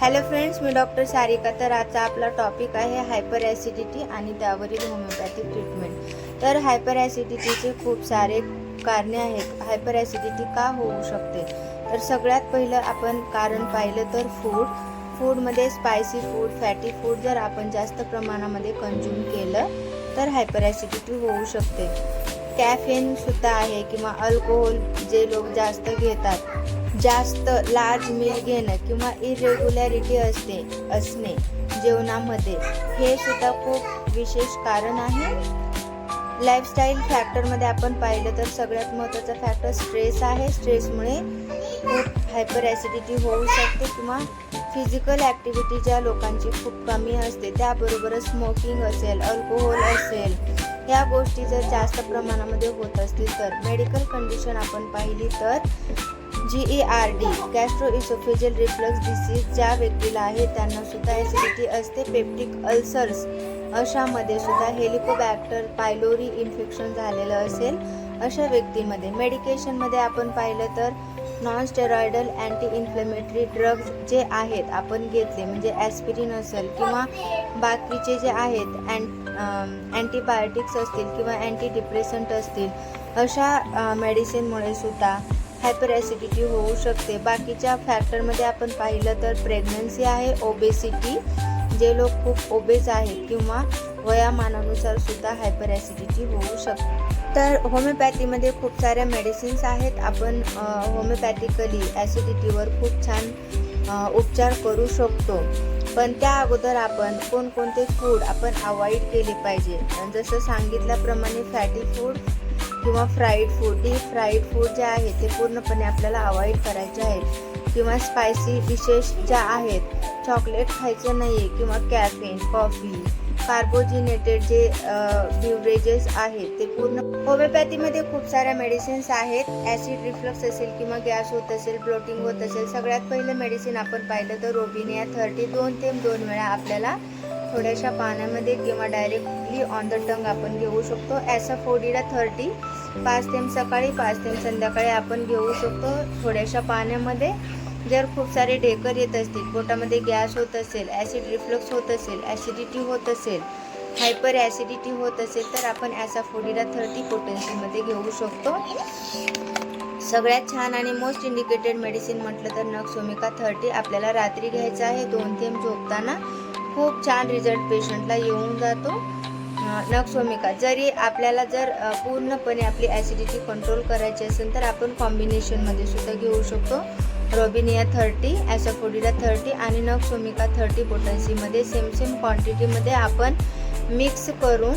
Hello friends मी doctor Sarika. तर आजचा आपला टॉपिक आहे हायपर ॲसिडिटी आणि त्यावरील होमिओपॅथिक ट्रीटमेंट तर हायपर ॲसिडिटीचे खूप सारे कारणे आहेत. हायपर ॲसिडिटी का होऊ शकते? तर सगळ्यात पहिलं आपण कारण पाहिलं तर फूड फूडमध्ये स्पायसी फूड फॅटी फूड जर आपण जास्त प्रमाणामध्ये कंझ्युम केलं तर हायपर ॲसिडिटी होऊ शकते. कॅफेनसुद्धा आहे किंवा अल्कोहोल जे लोक जास्त घेतात. जास्त लार्ज मील घेणं किंवा इरेग्युलॅरिटी असते असणे जेवणामध्ये हे सुद्धा खूप विशेष कारण आहे. लाईफस्टाईल फॅक्टरमध्ये आपण पाहिलं तर सगळ्यात महत्त्वाचा फॅक्टर स्ट्रेस आहे. स्ट्रेसमुळे खूप हायपर ॲसिडिटी होऊ शकते किंवा फिजिकल ॲक्टिव्हिटी ज्या लोकांची खूप कमी असते त्याबरोबरच स्मोकिंग असेल अल्कोहोल असेल या गोष्टी जर जास्त प्रमाणामध्ये होत असतील तर मेडिकल कंडिशन आपण पाहिली तर G E R D gastro oesophageal reflux disease ज्या व्यक्तीला आहे त्यांना सुद्धा ॲसिडिटी असते. पेप्टिक अल्सर्स अशामध्ये सुद्धा हेलिकोबॅक्टर पायलोरी इन्फेक्शन झालेलं असेल. अशा व्यक्तीमध्ये मेडिकेशनमध्ये आपण पाहिलं तर non steroidal anti inflammatory drugs जे आहेत आपण घेतले. म्हणजे ॲस्पिरिन असेल किंवा बाकीचे जे आहेत अँट अँटीबायोटिक्स असतील किंवा अँटी डिप्रेसंट असतील अशा मेडिसिनमुळे सुद्धा हायपर ॲसिडिटी होऊ शकते. बाकीच्या फॅक्टरमध्ये आपण पाहिलं तर प्रेग्नन्सी आहे ओबेसिटी जे लोक खूप ओबेज आहेत किंवा वयामानानुसार सुद्धा हायपर ॲसिडिटी होऊ शकते. तर होमिओपॅथीमध्ये खूप साऱ्या मेडिसिन्स आहेत. आपण होमिओपॅथिकली ॲसिडिटीवर खूप छान उपचार करू शकतो. पण त्या अगोदर आपण कोणकोणते फूड आपण अवॉइड केले पाहिजे? जसं सांगितल्याप्रमाणे फॅटी फूड किंवा fried food deep fried food जे आहे ते पूर्णपणे आपल्याला अवॉइड करायचे आहेत. किंवा स्पायसी डिशेस ज्या आहेत चॉकलेट खायचं नाही आहे किंवा कॅफेन कॉफी कार्बोजिनेटेड जे बिवरेजेस आहेत ते पूर्ण होमिओपॅथीमध्ये खूप साऱ्या मेडिसिन्स आहेत. ॲसिड रिफ्लक्स असेल किंवा गॅस होत असेल ब्लोटिंग होत असेल सगळ्यात पहिलं मेडिसिन आपण पाहिलं तर रोबिनिया थर्टी दोन ते दोन वेळा आपल्याला थोड्याशा पाण्यामध्ये किंवा डायरेक्टली ऑन द टंग आपण घेऊ शकतो. ॲसाफोडिडा थर्टी पाच थेंब सकाळी पाच थेंब संध्याकाळी आपण घेऊ शकतो थोड्याशा पाण्यामध्ये जर खूप सारे ढेकर येत असतील पोटामध्ये गॅस होत असेल ॲसिड रिफ्लक्स होत असेल ॲसिडिटी होत असेल हायपर ॲसिडिटी होत असेल तर आपण ॲसाफोडिडा थर्टी पोटेन्सीमध्ये घेऊ शकतो. सगळ्यात छान आणि मोस्ट इंडिकेटेड मेडिसिन म्हटलं तर नक्सोमिका थर्टी आपल्याला रात्री घ्यायचं आहे दोन थेंब झोपताना. खूप छान रिझल्ट पेशंटला येऊन जातो. नक्सोमिका जरी आपल्याला जर पूर्णपणे आपली ॲसिडिटी कंट्रोल करायची असेल तर आपण कॉम्बिनेशनमध्ये सुद्धा घेऊ शकतो. रॉबिनिया थर्टी ॲसाफोडिडा थर्टी आणि नक्सोमिका थर्टी पोटन्सीमध्ये सेम सेम क्वांटिटीमध्ये आपण मिक्स करून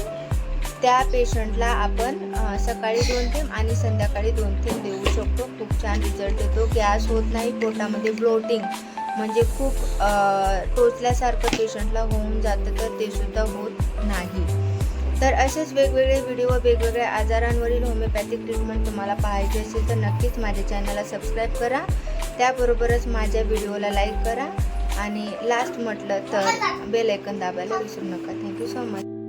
त्या पेशंटला आपण सकाळी दोन थेंब आणि संध्याकाळी दोन थेंब देऊ शकतो. खूप छान रिझल्ट येतो गॅस होत नाही पोटामध्ये ब्लोटिंग म्हणजे खूप टोचल्यासारखं पेशंटला होऊन जातं तर ते सुद्धा होत नाही. तर असेच वेगवेगळे व्हिडिओ वेगवेगळ्या आजारांवरील होमिओपॅथिक ट्रीटमेंट तुम्हाला पाहायची असेल तर नक्कीच माझ्या चॅनलला सबस्क्राईब करा. त्याबरोबरच माझ्या व्हिडिओला लाईक करा. आणि लास्ट म्हटलं तर बेल ऐकन दाबायला विसरू नका. Thank you so much